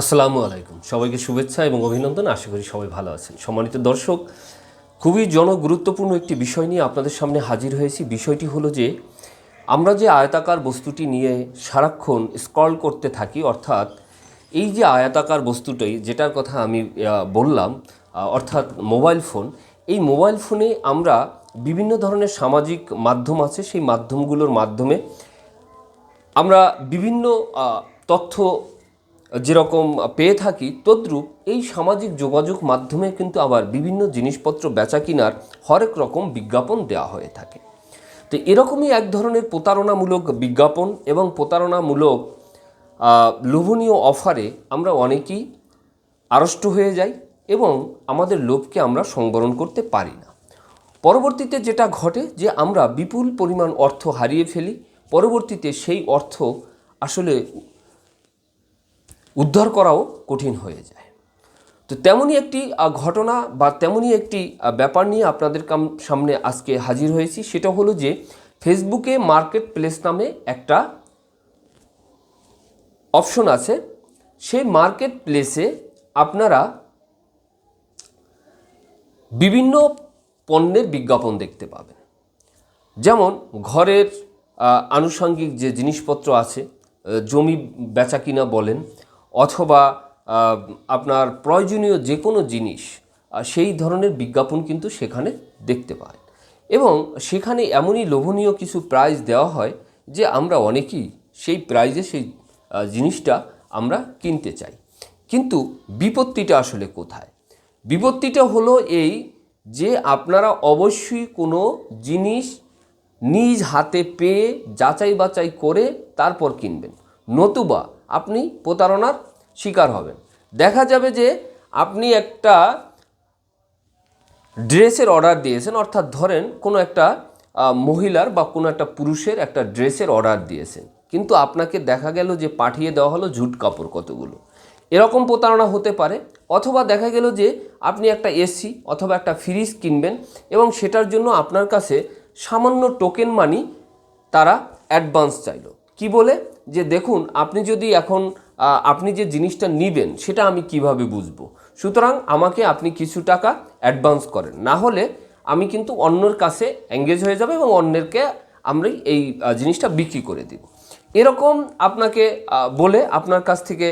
আসসালামু আলাইকুম। সবাইকে শুভেচ্ছা এবং অভিনন্দন। আশা করি সবাই ভালো আছেন। সম্মানিত দর্শক, খুবই জনগুরুত্বপূর্ণ একটি বিষয় নিয়ে আপনাদের সামনে হাজির হয়েছি। বিষয়টি হলো যে, আমরা যে আয়তাকার বস্তুটি নিয়ে সারাক্ষণ স্ক্রল করতে থাকি, অর্থাৎ এই যে আয়তাকার বস্তুটাই যেটার কথা আমি বললাম অর্থাৎ মোবাইল ফোন, এই মোবাইল ফোনে আমরা বিভিন্ন ধরনের সামাজিক মাধ্যম আছে। সেই মাধ্যমগুলোর মাধ্যমে আমরা বিভিন্ন তথ্য যেরকম পেয়ে থাকি, তদ্রূপ এই সামাজিক যোগাযোগ মাধ্যমে কিন্তু আবার বিভিন্ন জিনিসপত্র বেচা কিনার হরেক রকম বিজ্ঞাপন দেওয়া হয়ে থাকে। তো এরকমই এক ধরনের প্রতারণামূলক বিজ্ঞাপন এবং প্রতারণামূলক লোভনীয় অফারে আমরা অনেকেই আড়ষ্ট হয়ে যাই এবং আমাদের লোভকে আমরা সংবরণ করতে পারি না। পরবর্তীতে যেটা ঘটে যে আমরা বিপুল পরিমাণ অর্থ হারিয়ে ফেলি, পরবর্তীতে সেই অর্থ আসলে উদ্ধার করাও কঠিন হয়ে যায়। তো তেমনই একটি ঘটনা বা তেমনই একটি ব্যাপার নিয়ে আপনাদের সামনে আজকে হাজির হয়েছি। সেটা হলো যে ফেসবুকে মার্কেট প্লেস নামে একটা অপশন আছে। সেই মার্কেট প্লেসে আপনারা বিভিন্ন পণ্যের বিজ্ঞাপন দেখতে পাবেন। যেমন ঘরের আনুষঙ্গিক যে জিনিসপত্র আছে জমি বেচা কিনা বলেন অথবা আপনার প্রয়োজনীয় যে কোনো জিনিস সেই ধরনের বিজ্ঞাপন কিন্তু সেখানে দেখতে পায় এবং সেখানে এমনই লোভনীয় কিছু প্রাইজ দেওয়া হয় যে আমরা অনেকেই সেই প্রাইজে সেই জিনিসটা আমরা কিনতে চাই। কিন্তু বিপত্তিটা আসলে কোথায়? বিপত্তিটা হলো এই যে আপনারা অবশ্যই কোনো জিনিস নিজ হাতে পেয়ে যাচাই বাছাই করে তারপর কিনবেন। নতুবা আপনি প্রতারণার শিকার হবেন। দেখা যাবে যে আপনি একটা ড্রেসের অর্ডার দিয়েছেন, অর্থাৎ ধরেন কোনো একটা মহিলার বা কোনো একটা পুরুষের একটা ড্রেসের অর্ডার দিয়েছেন। কিন্তু আপনাকে দেখা গেল যে পাঠিয়ে দেওয়া হলো ঝুট কাপড় কতগুলো। এরকম প্রতারণা হতে পারে, অথবা দেখা গেল যে আপনি একটা এসি অথবা একটা ফ্রিজ কিনবেন এবং সেটার জন্য আপনার কাছে সামান্য টোকেন মানি তারা অ্যাডভান্স চাইলো। কি বলে? যে দেখুন, আপনি যদি এখন আপনি যে জিনিসটা নিবেন, সেটা আমি কীভাবে বুঝব? সুতরাং আমাকে আপনি কিছু টাকা অ্যাডভান্স করেন। না হলে আমি কিন্তু অন্যের কাছে এঙ্গেজ হয়ে যাবে এবং অন্যেরকে আমরা এই জিনিসটা বিক্রি করে দিব। এরকম আপনাকে বলে আপনার কাছ থেকে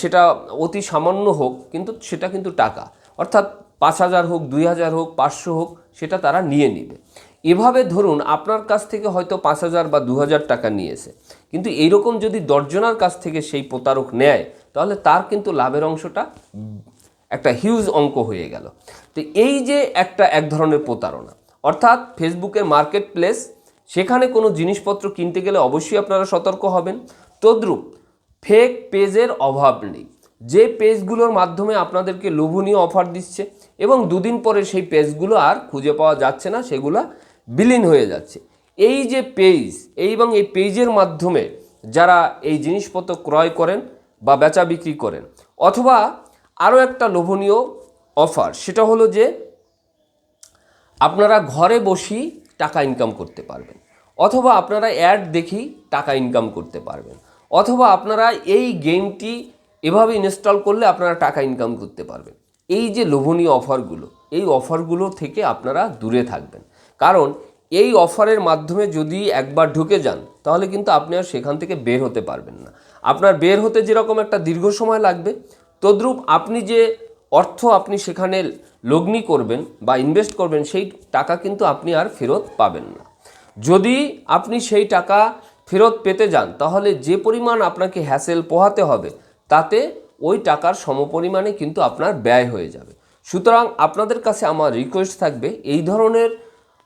সেটা অতি সামান্য হোক, কিন্তু সেটা কিন্তু টাকা। অর্থাৎ পাঁচ হাজার হোক, দুই হাজার হোক, পাঁচশো হোক, সেটা তারা নিয়ে নেবে। এভাবে ধরুন আপনার কাছ থেকে হয়তো পাঁচ হাজার বা দু হাজার টাকা নিয়েছে। কিন্তু এইরকম যদি দশজনার কাছ থেকে সেই প্রতারক নেয়, তাহলে তার কিন্তু লাভের অংশটা একটা হিউজ অঙ্ক হয়ে গেল। তো এই যে একটা এক ধরনের প্রতারণা, অর্থাৎ ফেসবুকের মার্কেট প্লেস সেখানে কোনো জিনিসপত্র কিনতে গেলে অবশ্যই আপনারা সতর্ক হবেন। তদ্রূপ ফেক পেজের অভাব নেই। যে পেজগুলোর মাধ্যমে আপনাদেরকে লোভনীয় অফার দিচ্ছে এবং দুদিন পরে সেই পেজগুলো আর খুঁজে পাওয়া যাচ্ছে না, সেগুলো বিলীন হয়ে যাচ্ছে। এই যে পেজ এই এবং এই পেজের মাধ্যমে যারা এই জিনিসপত্র ক্রয় করেন বা বেচা বিক্রি করেন, অথবা আরও একটা লোভনীয় অফার সেটা হলো যে আপনারা ঘরে বসেই টাকা ইনকাম করতে পারবেন, অথবা আপনারা অ্যাড দেখেই টাকা ইনকাম করতে পারবেন, অথবা আপনারা এই গেমটি এভাবে ইনস্টল করলে আপনারা টাকা ইনকাম করতে পারবেন। এই যে লোভনীয় অফারগুলো এই অফারগুলো থেকে আপনারা দূরে থাকবেন। কারণ এই অফারের মাধ্যমে যদি একবার ঢুকে যান, তাহলে কিন্তু আপনি আর সেখান থেকে বের হতে পারবেন না। আপনার বের হতে যেরকম একটা দীর্ঘ সময় লাগবে, তদ্রূপ আপনি যে অর্থ আপনি সেখানে লগ্নি করবেন বা ইনভেস্ট করবেন, সেই টাকা কিন্তু আপনি আর ফেরত পাবেন না। যদি আপনি সেই টাকা ফেরত পেতে যান, তাহলে যে পরিমাণ আপনাকে হ্যাসেল পোহাতে হবে, তাতে ওই টাকার সমপরিমাণে কিন্তু আপনার ব্যয় হয়ে যাবে। সুতরাং আপনাদের কাছে আমার রিকোয়েস্ট থাকবে, এই ধরনের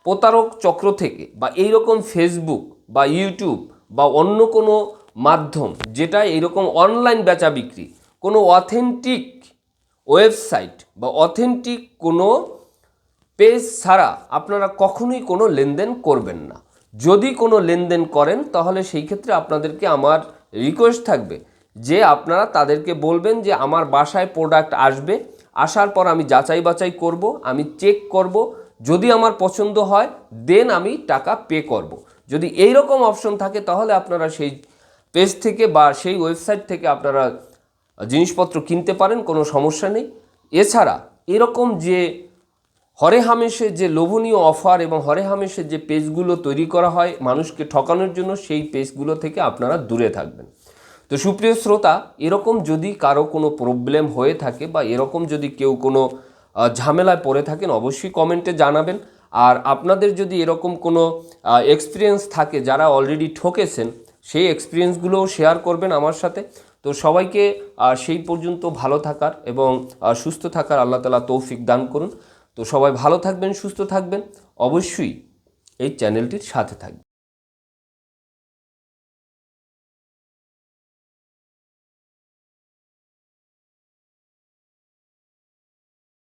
প্রতারক চক্র থেকে বা এই রকম ফেসবুক বা ইউটিউব বা অন্য কোনো মাধ্যম যেটা এইরকম অনলাইন বেচা বিক্রি, কোনো অথেন্টিক ওয়েবসাইট বা অথেন্টিক কোনো পেজ ছাড়া আপনারা কখনোই কোনো লেনদেন করবেন না। যদি কোনো লেনদেন করেন, তাহলে সেই ক্ষেত্রে আপনাদেরকে আমার রিকোয়েস্ট থাকবে যে আপনারা তাদেরকে বলবেন যে আমার বাসায় প্রোডাক্ট আসবে, আসার পর আমি যাচাই বাছাই করব, আমি চেক করব যদি আমার পছন্দ হয় দেন আমি টাকা পে করব। যদি এই রকম অপশন থাকে, তাহলে আপনারা সেই পেজ থেকে বা সেই ওয়েবসাইট থেকে আপনারা জিনিসপত্র কিনতে পারেন, কোনো সমস্যা নেই। এছাড়া এরকম যে হরে হামেশের যে লোভনীয় অফার এবং হরে হামেশের যে পেজগুলো তৈরি করা হয়, মানুষকে ঠকানোর জন্য সেই পেজগুলো থেকে আপনারা দূরে থাকবেন। তো সুপ্রিয় শ্রোতা, এরকম যদি কারও কোনো প্রবলেম হয়ে থাকে বা এরকম যদি কেউ কোনো ঝামেলায় পড়ে থাকেন, অবশ্যই কমেন্টে জানাবেন। আর আপনাদের যদি এরকম কোনো এক্সপিরিয়েন্স থাকে, যারা অলরেডি ঠকেছেন, সেই এক্সপিরিয়েন্সগুলোও শেয়ার করবেন আমার সাথে। তো সবাইকে সেই পর্যন্ত ভালো থাকার এবং সুস্থ থাকার আল্লাহ তালা তৌফিক দান করুন। তো সবাই ভালো থাকবেন, সুস্থ থাকবেন। অবশ্যই এই চ্যানেলটির সাথে থাকবেন।